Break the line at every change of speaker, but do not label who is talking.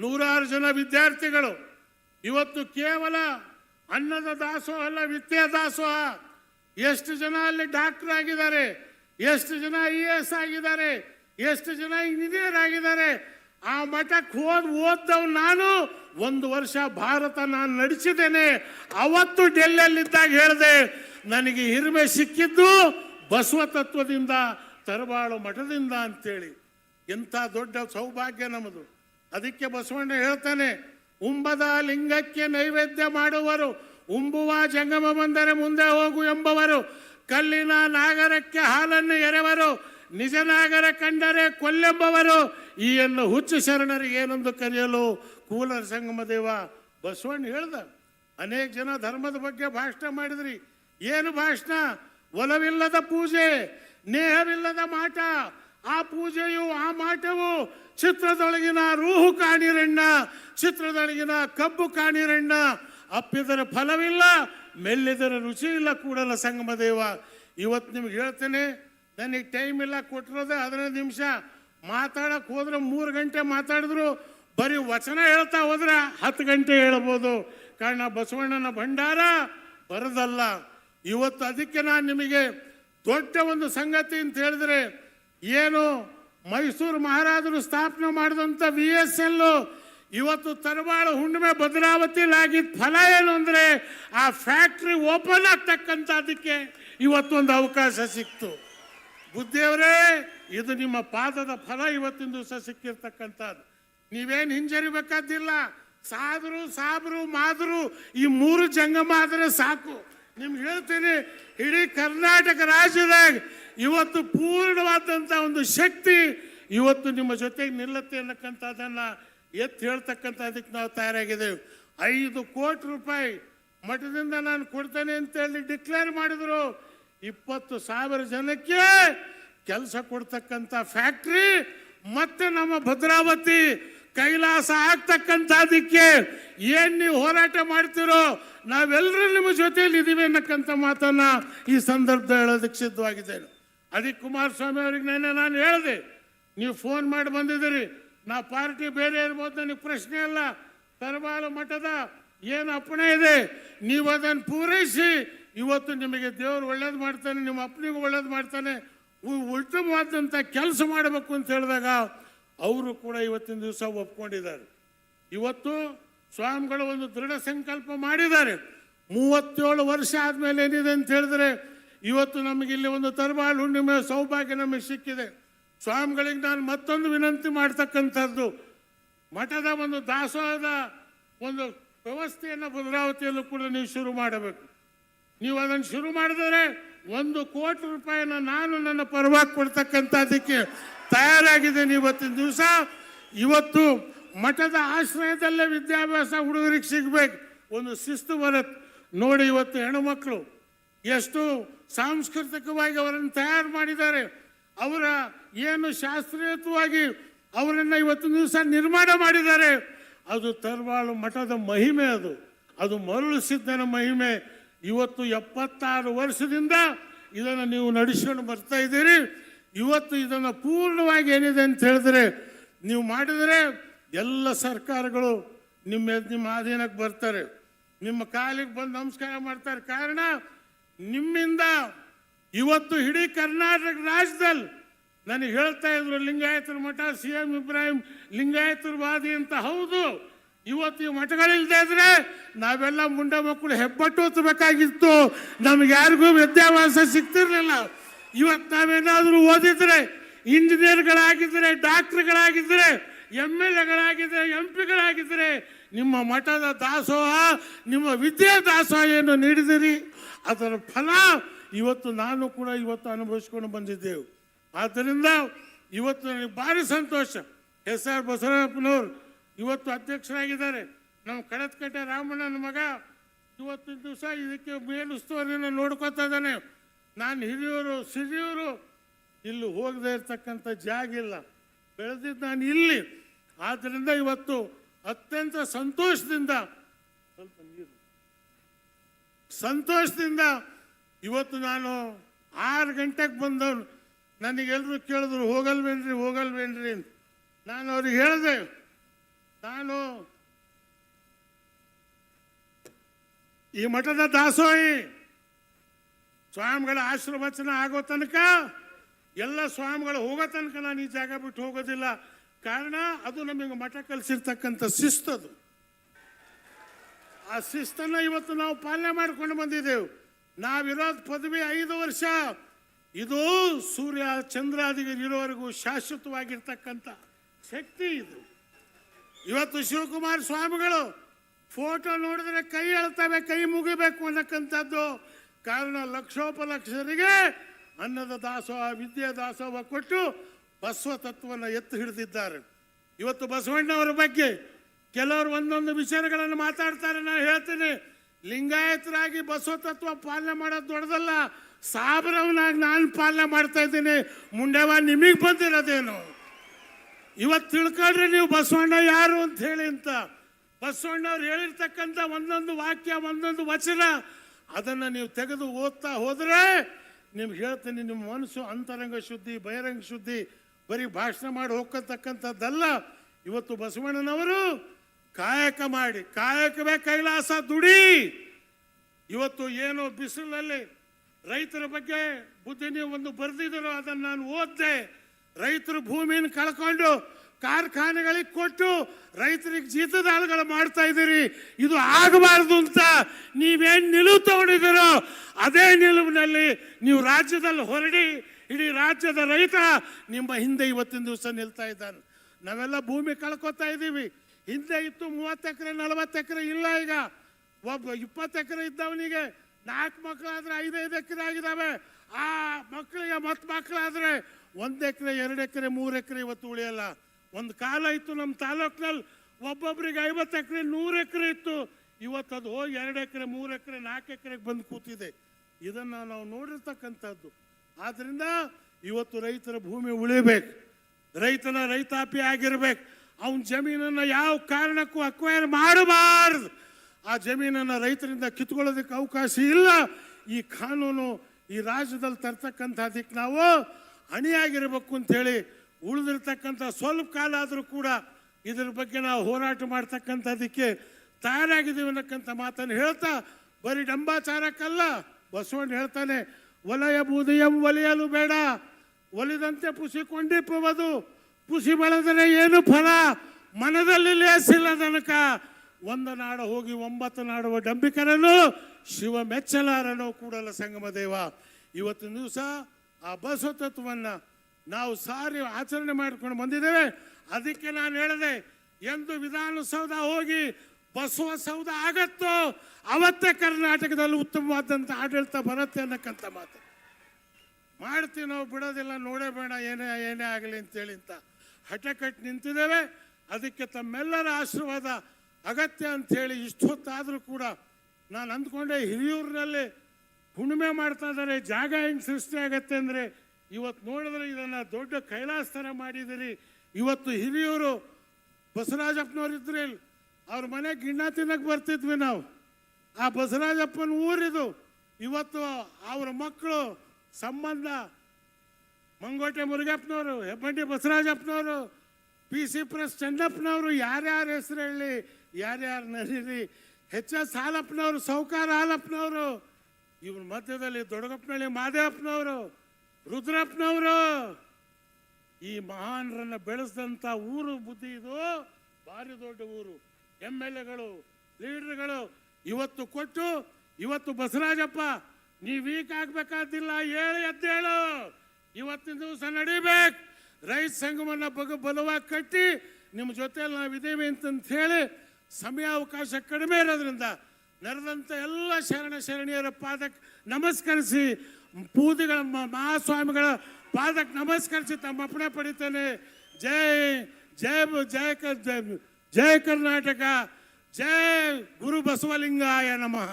ನೂರಾರು ಜನ ವಿದ್ಯಾರ್ಥಿಗಳು. ಇವತ್ತು ಕೇವಲ ಅನ್ನದ ದಾಸೋಹ ಅಲ್ಲ ವಿದ್ಯಾ ದಾಸೋಹ. ಎಷ್ಟು ಜನ ಅಲ್ಲಿ ಡಾಕ್ಟರ್ ಆಗಿದ್ದಾರೆ, ಎಷ್ಟು ಜನ ಐ ಎ ಎಸ್ ಆಗಿದ್ದಾರೆ, ಎಷ್ಟು ಜನ ಇಂಜಿನಿಯರ್ ಆಗಿದ್ದಾರೆ. ಆ ಮಠಕ್ಕೆ ಹೋದ್ ಓದ್ದವ್ ನಾನು, ಒಂದು ವರ್ಷ ಭಾರತ ನಾನು ನಡೆಸಿದ್ದೇನೆ. ಅವತ್ತು ಡೆಲ್ಲಿಯಲ್ಲಿದ್ದಾಗ ಹೇಳಿದೆ, ನನಗೆ ಹಿರಿಮೆ ಸಿಕ್ಕಿದ್ದು ಬಸವ ತತ್ವದಿಂದ ತರಬಾಳು ಮಠದಿಂದ ಅಂತೇಳಿ. ಎಂಥ ದೊಡ್ಡ ಸೌಭಾಗ್ಯ ನಮ್ಮದು. ಅದಕ್ಕೆ ಬಸವಣ್ಣ ಹೇಳ್ತಾನೆ, ಉಂಬದ ಲಿಂಗಕ್ಕೆ ನೈವೇದ್ಯ ಮಾಡುವರು, ಉಂಬುವ ಜಂಗಮ ಬಂದರೆ ಮುಂದೆ ಹೋಗು ಎಂಬವರು, ಕಲ್ಲಿನ ನಾಗರಕ್ಕೆ ಹಾಲನ್ನು ಎರೆವರು ನಿಜನಾಗರ ಕಂಡರೆ ಕೊಲ್ಲೆಂಬವರು ಈ ಎನ್ನು ಹುಚ್ಚು ಶರಣರಿಗೆ ಏನೊಂದು ಕರೆಯಲು ಕೂಲರ ಸಂಗಮದೇವ ಬಸವಣ್ಣ ಹೇಳ್ದ. ಅನೇಕ ಜನ ಧರ್ಮದ ಬಗ್ಗೆ ಭಾಷಣ ಮಾಡಿದ್ರಿ. ಏನು ಭಾಷಣ? ಒಲವಿಲ್ಲದ ಪೂಜೆ, ನೇಹವಿಲ್ಲದ ಮಾಟ ಆ ಪೂಜೆಯು, ಆ ಮಾಟವು ಚಿತ್ರದೊಳಗಿನ ರೂಹು ಕಾಣಿರಣ್ಣ, ಚಿತ್ರದೊಳಗಿನ ಕಬ್ಬು ಕಾಣಿರಣ್ಣ. ಅಪ್ಪಿದರೆ ಫಲವಿಲ್ಲ, ಮೆಲ್ಲಿದರೆ ರುಚಿ ಇಲ್ಲ ಕೂಡಲ್ಲ ಸಂಗಮ ದೇವ. ಇವತ್ತು ನಿಮ್ಗೆ ಹೇಳ್ತೇನೆ, ನನಗೆ ಟೈಮ್ ಇಲ್ಲ ಕೊಟ್ಟಿರೋದೆ ಹದಿನೈದು ನಿಮಿಷ. ಮಾತಾಡಕ್ಕೆ ಹೋದ್ರೆ ಮೂರು ಗಂಟೆ ಮಾತಾಡಿದ್ರು, ಬರೀ ವಚನ ಹೇಳ್ತಾ ಹೋದ್ರೆ ಹತ್ತು ಗಂಟೆ ಹೇಳ್ಬೋದು. ಕಾರಣ ಬಸವಣ್ಣನ ಭಂಡಾರ ಬರದಲ್ಲ. ಇವತ್ತು ಅದಕ್ಕೆ ನಾನು ನಿಮಗೆ ದೊಡ್ಡ ಒಂದು ಸಂಗತಿ ಅಂತ ಹೇಳಿದ್ರೆ ಏನು ಮೈಸೂರು ಮಹಾರಾಜರು ಸ್ಥಾಪನೆ ಮಾಡಿದಂಥ ವಿ ಎಸ್ ಎಲ್ ಇವತ್ತು ತರಬಾಳು ಹುಣ್ಣಿಮೆ ಭದ್ರಾವತಿಲಾಗಿದ್ದ ಫಲ ಏನು ಅಂದರೆ ಆ ಫ್ಯಾಕ್ಟ್ರಿ ಓಪನ್ ಆಗ್ತಕ್ಕಂಥದ್ದಕ್ಕೆ ಇವತ್ತೊಂದು ಅವಕಾಶ ಸಿಕ್ತು. ಬುದ್ಧಿಯವರೇ, ಇದು ನಿಮ್ಮ ಪಾದದ ಫಲ ಇವತ್ತಿನ ದಿವಸ ಸಿಕ್ಕಿರ್ತಕ್ಕಂಥದ್ದು. ನೀವೇನು ಹಿಂಜರಿಬೇಕಾದಿಲ್ಲ ಸಾದರು, ಸಾಬರು, ಮಾದರು, ಈ ಮೂರು ಜಂಗಮ ಆದರೆ ಸಾಕು. ನಿಮ್ಗೆ ಹೇಳ್ತೀನಿ, ಇಡೀ ಕರ್ನಾಟಕ ರಾಜ್ಯದಾಗ ಇವತ್ತು ಪೂರ್ಣವಾದಂಥ ಒಂದು ಶಕ್ತಿ ಇವತ್ತು ನಿಮ್ಮ ಜೊತೆಗೆ ನಿಲ್ಲತ್ತೆ ಅನ್ನಕ್ಕಂಥದ್ದನ್ನು ಎತ್ತಿ ಹೇಳ್ತಕ್ಕಂಥದಕ್ಕೆ ನಾವು ತಯಾರಾಗಿದ್ದೇವೆ. ಐದು ಕೋಟಿ ರೂಪಾಯಿ ಮಠದಿಂದ ನಾನು ಕೊಡ್ತೇನೆ ಅಂತೇಳಿ ಡಿಕ್ಲೇರ್ ಮಾಡಿದ್ರು. ಇಪ್ಪತ್ತು ಸಾವಿರ ಜನಕ್ಕೆ ಕೆಲಸ ಕೊಡ್ತಕ್ಕಂಥ ಫ್ಯಾಕ್ಟ್ರಿ ಮತ್ತೆ ನಮ್ಮ ಭದ್ರಾವತಿ ಕೈಲಾಸ ಆಗ್ತಕ್ಕಂಥದಕ್ಕೆ ಏನ್ ನೀವು ಹೋರಾಟ ಮಾಡ್ತಿರೋ ನಾವೆಲ್ಲರೂ ನಿಮ್ಮ ಜೊತೆಯಲ್ಲಿ ಇದ್ದೀವಿ ಅನ್ನಕ್ಕಂಥ ಮಾತನ್ನ ಈ ಸಂದರ್ಭದ ಹೇಳೋದಕ್ಕೆ ಸಿದ್ಧವಾಗಿದ್ದೇನೆ. ಅದಕ್ಕೆ ಕುಮಾರಸ್ವಾಮಿ ಅವ್ರಿಗೆ ನೆನ್ನೆ ನಾನು ಹೇಳಿದೆ, ನೀವು ಫೋನ್ ಮಾಡಿ ಬಂದಿದ್ದೀರಿ, ನಾ ಪಾರ್ಟಿ ಬೇರೆ ಇರ್ಬೋದು, ನನಗೆ ಪ್ರಶ್ನೆ ಇಲ್ಲ. ತರಬಾಲು ಮಠದ ಏನು ಅಪ್ಪಣೆ ಇದೆ? ನೀವು ಅದನ್ನು ಪೂರೈಸಿ, ಇವತ್ತು ನಿಮಗೆ ದೇವರು ಒಳ್ಳೇದು ಮಾಡ್ತಾನೆ, ನಿಮ್ಮ ಅಪ್ಪನಿಗೂ ಒಳ್ಳೇದು ಮಾಡ್ತಾನೆ ಉತ್ತಮವಾದಂಥ ಕೆಲಸ ಮಾಡಬೇಕು ಅಂತ ಹೇಳಿದಾಗ ಅವರು ಕೂಡ ಇವತ್ತಿನ ದಿವಸ ಒಪ್ಕೊಂಡಿದ್ದಾರೆ. ಇವತ್ತು ಸ್ವಾಮಿಗಳು ಒಂದು ದೃಢ ಸಂಕಲ್ಪ ಮಾಡಿದ್ದಾರೆ. ಮೂವತ್ತೇಳು ವರ್ಷ ಆದಮೇಲೆ ಏನಿದೆ ಅಂತ ಹೇಳಿದ್ರೆ, ಇವತ್ತು ನಮಗೆ ಇಲ್ಲಿ ಒಂದು ತರಬಾಳ್ ಹುಣ್ಣಿಮೆ ಸೌಭಾಗ್ಯ ನಮಗೆ ಸಿಕ್ಕಿದೆ. ಸ್ವಾಮಿಗಳಿಗೆ ನಾನು ಮತ್ತೊಂದು ವಿನಂತಿ ಮಾಡ್ತಕ್ಕಂಥದ್ದು, ಮಠದ ಒಂದು ದಾಸೋಹದ ಒಂದು ವ್ಯವಸ್ಥೆಯನ್ನು ಭದ್ರಾವತಿಯಲ್ಲೂ ಕೂಡ ನೀವು ಶುರು ಮಾಡಬೇಕು. ನೀವು ಅದನ್ನು ಶುರು ಮಾಡಿದರೆ ಒಂದು ಕೋಟಿ ರೂಪಾಯಿನ ನಾನು ನನ್ನ ಪರವಾಗಿ ಕೊಡ್ತಕ್ಕಂಥದ್ದಕ್ಕೆ ತಯಾರಾಗಿದ್ದೇನೆ ಇವತ್ತಿನ ದಿವಸ. ಇವತ್ತು ಮಠದ ಆಶ್ರಯದಲ್ಲೇ ವಿದ್ಯಾಭ್ಯಾಸ ಹುಡುಗರಿಗೆ ಸಿಗ್ಬೇಕು. ಒಂದು ಶಿಸ್ತು ಬರುತ್ತೆ. ನೋಡಿ ಇವತ್ತು ಹೆಣ್ಣುಮಕ್ಕಳು ಎಷ್ಟು ಸಾಂಸ್ಕೃತಿಕವಾಗಿ ಅವರನ್ನು ತಯಾರು ಮಾಡಿದ್ದಾರೆ. ಅವರ ಏನು ಶಾಸ್ತ್ರೀಯತವಾಗಿ ಅವರನ್ನು ಇವತ್ತಿನ ದಿವಸ ನಿರ್ಮಾಣ ಮಾಡಿದ್ದಾರೆ. ಅದು ತರವಾಳು ಮಠದ ಮಹಿಮೆ ಅದು. ಅದು ಮರಳು ಸಿದ್ಧನ ಮಹಿಮೆ. ಇವತ್ತು ಎಪ್ಪತ್ತಾರು ವರ್ಷದಿಂದ ಇದನ್ನು ನೀವು ನಡೆಸ್ಕೊಂಡು ಬರ್ತಾ ಇದ್ದೀರಿ. ಇವತ್ತು ಇದನ್ನು ಪೂರ್ಣವಾಗಿ ಏನಿದೆ ಅಂತ ಹೇಳಿದ್ರೆ, ನೀವು ಮಾಡಿದರೆ ಎಲ್ಲ ಸರ್ಕಾರಗಳು ನಿಮ್ಮ ನಿಮ್ಮ ಅಧೀನಕ್ಕೆ ಬರ್ತಾರೆ. ನಿಮ್ಮ ಕಾಲಿಗೆ ಬಂದು ನಮಸ್ಕಾರ ಮಾಡ್ತಾರೆ. ಕಾರಣ, ನಿಮ್ಮಿಂದ ಇವತ್ತು ಇಡೀ ಕರ್ನಾಟಕ ರಾಜ್ಯದಲ್ಲಿ ನನಗೆ ಹೇಳ್ತಾ ಇದ್ರು ಲಿಂಗಾಯತರ ಮಠ ಸಿ ಎಂ ಇಬ್ರಾಹಿಂ ಲಿಂಗಾಯತರ ವಾದಿ ಅಂತ. ಹೌದು, ಇವತ್ತು ಈ ಮಠಗಳಿಲ್ಲದೆ ಇದ್ರೆ ನಾವೆಲ್ಲ ಮುಂಡ ಮಕ್ಕಳು ಹೆಬ್ಬಟ್ಟು ಹೊತ್ತಬೇಕಾಗಿತ್ತು. ನಮ್ಗೆ ಯಾರಿಗೂ ವಿದ್ಯಾಭ್ಯಾಸ ಸಿಗ್ತಿರ್ಲಿಲ್ಲ. ಇವತ್ತು ನಾವೇನಾದರೂ ಓದಿದ್ರೆ ಇಂಜಿನಿಯರ್ಗಳಾಗಿದ್ದರೆ ಡಾಕ್ಟ್ರುಗಳಾಗಿದ್ದರೆ ಎಂ ಎಲ್ ಎಗಳಾಗಿದ್ದರೆ ಎಂ ಪಿಗಳಾಗಿದ್ದರೆ ನಿಮ್ಮ ಮಠದ ದಾಸೋಹ, ನಿಮ್ಮ ವಿದ್ಯಾ ದಾಸೋಹ ಏನು ನೀಡಿದಿರಿ. ಅದರ ಫಲ ಇವತ್ತು ನಾನು ಕೂಡ ಇವತ್ತು ಅನುಭವಿಸ್ಕೊಂಡು ಬಂದಿದ್ದೆವು. ಆದ್ದರಿಂದ ಇವತ್ತು ನನಗೆ ಭಾರಿ ಸಂತೋಷ. ಎಸ್ ಆರ್ ಬಸವರಾಜಪ್ಪನವ್ರು ಇವತ್ತು ಅಧ್ಯಕ್ಷರಾಗಿದ್ದಾರೆ. ನಮ್ಮ ಕಡತ್ಕಟ್ಟೆ ರಾಮಣ್ಣನ ಮಗ ಇವತ್ತಿನ ದಿವಸ ಇದಕ್ಕೆ ಮೇಲುಸ್ತುವಾರಿನ ನೋಡ್ಕೊತಾ ಇದ್ದಾನೆ. ನಾನು ಹಿರಿಯೂರು, ಸಿರಿಯೂರು, ಇಲ್ಲಿ ಹೋಗದೆ ಇರ್ತಕ್ಕಂಥ ಜಾಗ ಇಲ್ಲ. ಬೆಳೆದಿದ್ದು ನಾನು ಇಲ್ಲಿ. ಆದ್ದರಿಂದ ಇವತ್ತು ಅತ್ಯಂತ ಸಂತೋಷದಿಂದ ಸ್ವಲ್ಪ ನೀರು. ಸಂತೋಷದಿಂದ ಇವತ್ತು ನಾನು ಆರು ಗಂಟೆಗೆ ಬಂದವನು. ನನಗೆಲ್ಲರೂ ಕೇಳಿದ್ರು, ಹೋಗಲ್ವೇನ್ರಿ ಹೋಗಲ್ವೇನ್ರಿ ಅಂತ. ನಾನು ಅವ್ರಿಗೆ ಹೇಳಿದೆ, ನಾನು ಈ ಮಠದ ದಾಸೋಹಿ. ಸ್ವಾಮಿಗಳ ಆಶೀರ್ವಚನ ಆಗೋ ತನಕ, ಎಲ್ಲ ಸ್ವಾಮಿಗಳು ಹೋಗೋ ತನಕ ನಾನು ಈ ಜಾಗ ಬಿಟ್ಟು ಹೋಗೋದಿಲ್ಲ. ಕಾರಣ, ಅದು ನಮಗೆ ಮಠ ಕಲಿಸಿರ್ತಕ್ಕಂಥ ಶಿಸ್ತದು. ಆ ಶಿಸ್ತನ್ನ ಇವತ್ತು ನಾವು ಪಾಲನೆ ಮಾಡಿಕೊಂಡು ಬಂದಿದ್ದೇವೆ. ನಾವಿರೋ ಪದವಿ ಐದು ವರ್ಷ. ಇದು ಸೂರ್ಯ ಚಂದ್ರಾದಿಗಳು ಇರೋವರೆಗೂ ಶಾಶ್ವತವಾಗಿರ್ತಕ್ಕಂಥ ಶಕ್ತಿ ಇದು. ಇವತ್ತು ಶಿವಕುಮಾರ ಸ್ವಾಮಿಗಳು ಫೋಟೋ ನೋಡಿದ್ರೆ ಕೈ ಎಳ್ತವೆ ಕೈ ಮುಗಿಬೇಕು ಅನ್ನಕ್ಕಂಥದ್ದು. ಕಾರಣ ಲಕ್ಷೋಪಲಕ್ಷರಿಗೆ ಅನ್ನದ ದಾಸೋಹ ವಿದ್ಯೆ ದಾಸೋಹ ಕೊಟ್ಟು ಬಸವ ತತ್ವವನ್ನು ಎತ್ತು ಹಿಡಿದಿದ್ದಾರೆ. ಇವತ್ತು ಬಸವಣ್ಣವರ ಬಗ್ಗೆ ಕೆಲವರು ಒಂದೊಂದು ವಿಚಾರಗಳನ್ನು ಮಾತಾಡ್ತಾರೆ, ನಾನು ಹೇಳ್ತೀನಿ. ಲಿಂಗಾಯತರಾಗಿ ಬಸವ ತತ್ವ ಪಾಲನೆ ಮಾಡೋದು ದೊಡ್ಡದಲ್ಲ, ಸಾಬರವನಾಗಿ ನಾನು ಪಾಲನೆ ಮಾಡ್ತಾ ಇದ್ದೀನಿ. ಮುಂಡೆವ ನಿಮಗೆ ಬಂದಿರೋದೇನು? ಇವತ್ತು ತಿಳ್ಕೊಂಡ್ರೆ ನೀವು ಬಸವಣ್ಣ ಯಾರು ಅಂತ ಹೇಳಿ ಅಂತ. ಬಸವಣ್ಣವ್ರು ಹೇಳಿರ್ತಕ್ಕಂಥ ಒಂದೊಂದು ವಾಕ್ಯ, ಒಂದೊಂದು ವಚನ ಅದನ್ನು ನೀವು ತೆಗೆದು ಓದ್ತಾ ಹೋದರೆ ನಿಮ್ಗೆ ಹೇಳ್ತೀನಿ, ನಿಮ್ಮ ಮನಸ್ಸು ಅಂತರಂಗ ಶುದ್ಧಿ, ಬಹಿರಂಗ ಶುದ್ಧಿ, ಬರೀ ಭಾಷಣ ಮಾಡಿ ಹೋಗ್ತಕ್ಕಂಥದ್ದಲ್ಲ ಇವತ್ತು ಬಸವಣ್ಣನವರು ಕಾಯಕ ಮಾಡಿ, ಕಾಯಕವೇ ಕೈಲಾಸ ದುಡಿ. ಇವತ್ತು ಏನು ಬಿಸಿಲಲ್ಲಿ ರೈತರ ಬಗ್ಗೆ ಬುದ್ಧಿ ನೀವು ಒಂದು ಬರೆದಿದ್ರು ಅದನ್ನು ನಾನು ಓದಿದೆ. ರೈತರು ಭೂಮಿಯನ್ನು ಕಳ್ಕೊಂಡು ಕಾರ್ಖಾನೆಗಳಿಗೆ ಕೊಟ್ಟು ರೈತರಿಗೆ ಜೀತದಾಳುಗಳು ಮಾಡ್ತಾ ಇದ್ದೀರಿ. ಇದು ಆಗಬಾರದು ಅಂತ ನೀವೇನು ನಿಲುವು ತಗೊಂಡಿದ್ದೀರೋ ಅದೇ ನಿಲುವಿನಲ್ಲಿ ನೀವು ರಾಜ್ಯದಲ್ಲಿ ಹೊರಡಿ, ಇಡೀ ರಾಜ್ಯದ ರೈತ ನಿಮ್ಮ ಹಿಂದೆ ಇವತ್ತಿನ ದಿವಸ ನಿಲ್ತಾ ಇದ್ದಾನೆ. ನಾವೆಲ್ಲ ಭೂಮಿ ಕಳ್ಕೊತಾ ಇದ್ದೀವಿ. ಹಿಂದೆ ಇತ್ತು ಮೂವತ್ತು ಎಕರೆ, ನಲವತ್ತು ಎಕರೆ ಇಲ್ಲ ಈಗ. ಒಬ್ಬ ಇಪ್ಪತ್ತು ಎಕರೆ ಇದ್ದವನಿಗೆ ನಾಲ್ಕು ಮಕ್ಕಳಾದ್ರೆ ಐದೈದು ಎಕರೆ ಆಗಿದ್ದಾವೆ. ಆ ಮಕ್ಕಳಿಗೆ ಮತ್ತೆ ಮಕ್ಕಳಾದರೆ ಒಂದು ಎಕರೆ, ಎರಡು ಎಕರೆ, ಮೂರು ಎಕರೆ ಇವತ್ತು ಉಳಿಯಲ್ಲ. ಒಂದು ಕಾಲ ಇತ್ತು ನಮ್ಮ ತಾಲೂಕಿನಲ್ಲಿ ಒಬ್ಬೊಬ್ಬರಿಗೆ ಐವತ್ತು ಎಕರೆ, ನೂರು ಎಕರೆ ಇತ್ತು. ಇವತ್ತು ಅದು ಹೋಗಿ ಎರಡು ಎಕರೆ, ಮೂರು ಎಕರೆ, ನಾಲ್ಕು ಎಕರೆಗೆ ಬಂದು ಕೂತಿದೆ. ಇದನ್ನು ನಾವು ನೋಡಿರ್ತಕ್ಕಂಥದ್ದು. ಆದ್ದರಿಂದ ಇವತ್ತು ರೈತರ ಭೂಮಿ ಉಳಿಬೇಕು. ರೈತನ ರೈತಾಪಿ ಆಗಿರ್ಬೇಕು. ಅವನ ಜಮೀನನ್ನು ಯಾವ ಕಾರಣಕ್ಕೂ ಅಕ್ವೈರ್ ಮಾಡಬಾರ್ದು. ಆ ಜಮೀನನ್ನು ರೈತರಿಂದ ಕಿತ್ಕೊಳ್ಳೋದಕ್ಕೆ ಅವಕಾಶ ಇಲ್ಲ. ಈ ಕಾನೂನು ಈ ರಾಜ್ಯದಲ್ಲಿ ತರ್ತಕ್ಕಂಥದಕ್ಕೆ ನಾವು ಅಣಿಯಾಗಿರ್ಬೇಕು ಅಂತೇಳಿ ಉಳಿದಿರ್ತಕ್ಕಂಥ ಸ್ವಲ್ಪ ಕಾಲ ಆದರೂ ಕೂಡ ಇದ್ರ ಬಗ್ಗೆ ನಾವು ಹೋರಾಟ ಮಾಡ್ತಕ್ಕಂಥದಕ್ಕೆ ತಯಾರಾಗಿದ್ದೀವಿ ಅನ್ನಕ್ಕಂಥ ಮಾತನ್ನು ಹೇಳ್ತಾ ಬರೀ ಡಂಬಾಚಾರಕ್ಕಲ್ಲ, ಬಸವಣ್ಣ ಹೇಳ್ತಾನೆ, ವಲಯ ಬೂದಿಯಂ ಒಲಿಯಲು ಬೇಡ, ಒಲಿದಂತೆ ಪುಸಿ ಕೊಂಡಿಪ್ಪುವುದು, ಪುಸಿ ಬೆಳೆದರೆ ಏನು ಫಲ, ಮನದಲ್ಲಿ ಲೇಸಿಲ್ಲ ತನಕ ಒಂದು ನಾಡ ಹೋಗಿ ಒಂಬತ್ತು ನಾಡುವ ಡಂಬಿಕರನು ಶಿವ ಮೆಚ್ಚಲಾರನು ಕೂಡಲ ಸಂಗಮ ದೇವ ಇವತ್ತಿನ ದಿವಸ ಆ ಬಸವ ತತ್ವವನ್ನು ನಾವು ಸಾರಿ ಆಚರಣೆ ಮಾಡಿಕೊಂಡು ಬಂದಿದ್ದೇವೆ. ಅದಕ್ಕೆ ನಾನು ಹೇಳಿದೆ, ಎಂದು ವಿಧಾನಸೌಧ ಹೋಗಿ ಬಸವ ಸೌಧ ಆಗತ್ತೋ, ಅವತ್ತೇ ಕರ್ನಾಟಕದಲ್ಲಿ ಉತ್ತಮವಾದಂಥ ಆಡಳಿತ ಬರುತ್ತೆ ಅನ್ನಕ್ಕಂಥ ಮಾತು. ಮಾಡ್ತೀವಿ ನಾವು, ಬಿಡೋದಿಲ್ಲ, ನೋಡೇ ಬೇಡ, ಏನೇ ಏನೇ ಆಗಲಿ ಅಂತೇಳಿ ಅಂತ ಹಠ ಕಟ್ಟಿ ನಿಂತಿದ್ದೇವೆ. ಅದಕ್ಕೆ ತಮ್ಮೆಲ್ಲರ ಆಶೀರ್ವಾದ ಅಗತ್ಯ ಅಂಥೇಳಿ ಇಷ್ಟೊತ್ತಾದರೂ ಕೂಡ ನಾನು ಅಂದ್ಕೊಂಡೆ, ಹಿರಿಯೂರಿನಲ್ಲಿ ಹುಣ್ಣಿಮೆ ಮಾಡ್ತಾ ಇದ್ದಾರೆ. ಜಾಗ ಹೆಂಗೆ ಸೃಷ್ಟಿ ಆಗತ್ತೆ ಅಂದರೆ ಇವತ್ತು ನೋಡಿದ್ರೆ ಇದನ್ನು ದೊಡ್ಡ ಕೈಲಾಸ ಥರ ಮಾಡಿದಿರಿ ಇವತ್ತು ಹಿರಿಯೂರು ಬಸವರಾಜಪ್ಪನವ್ರು ಇದ್ರೆ ಅವ್ರ ಮನೆ ಗಿಣ್ಣ ತಿನ್ನಕ್ಕೆ ಬರ್ತಿದ್ವಿ ನಾವು. ಆ ಬಸವರಾಜಪ್ಪನ ಊರಿದು ಇವತ್ತು ಅವ್ರ ಮಕ್ಕಳು ಸಂಬಂಧ ಮಂಗೋಟೆ ಮುರುಗಪ್ಪನವರು, ಹೆಬ್ಬಂಡಿ ಬಸವರಾಜಪ್ಪನವರು ಪಿ ಸಿ ಪ್ರೆಸ್. ಚನ್ನಪ್ಪನವರು ಯಾರ್ಯಾರ ಹೆಸರು ಹೇಳಿ, ಯಾರ್ಯಾರು ನಡೀರಿ, ಎಚ್. ಎಸ್. ಹಾಲಪ್ಪನವರು, ಸೌಕಾರ ಹಾಲಪ್ಪನವರು, ಇವ್ರ ಮಧ್ಯದಲ್ಲಿ ದೊಡ್ಡಗಪ್ಪನಹಳ್ಳಿ ಮಾದೇವಪ್ಪನವರು ರುದ್ರಪ್ಪನವರು, ಈ ಮಹಾನರನ್ನ ಬೆಳೆಸಿದಂಥ ಊರು ಬುದ್ಧಿ ಇದು. ಭಾರಿ ದೊಡ್ಡ ಊರು. ಎಂ ಎಲ್ ಎಗಳು, ಲೀಡರ್ಗಳು ಇವತ್ತು ಕೊಟ್ಟು, ಇವತ್ತು ಬಸವರಾಜಪ್ಪ, ನೀವು ವೀಕ್ ಆಗ್ಬೇಕಾದಿಲ್ಲ ಹೇಳಿ ಎದ್ದೇಳು ಇವತ್ತಿನ ದಿವಸ ನಡಿಬೇಕು. ರೈತ ಸಂಘವನ್ನ ಬಗ್ಗೆ ಬಲವಾಗಿ ಕಟ್ಟಿ ನಿಮ್ಮ ಜೊತೆಯಲ್ಲಿ ನಾವಿದ್ದೀವಿ ಅಂತಂತ ಹೇಳಿ ಸಮಯ ಅವಕಾಶ ಕಡಿಮೆ ಇರೋದ್ರಿಂದ ನೆರೆದಂಥ ಎಲ್ಲ ಶರಣ ಶರಣಿಯರ ಪಾದಕ್ಕೆ ನಮಸ್ಕರಿಸಿ ಪೂಜೆಗಳ ಮಹಾಸ್ವಾಮಿಗಳ ಪಾದಕ್ಕೆ ನಮಸ್ಕರಿಸಿ ತಮ್ಮ ಅಪ್ಪಣೆ ಪಡಿತೇನೆ. ಜೈ ಜೈ ಜಯ ಜಯ ಕರ್ನಾಟಕ, ಜೈ ಗುರು ಬಸವಲಿಂಗಾಯ ನಮಃ.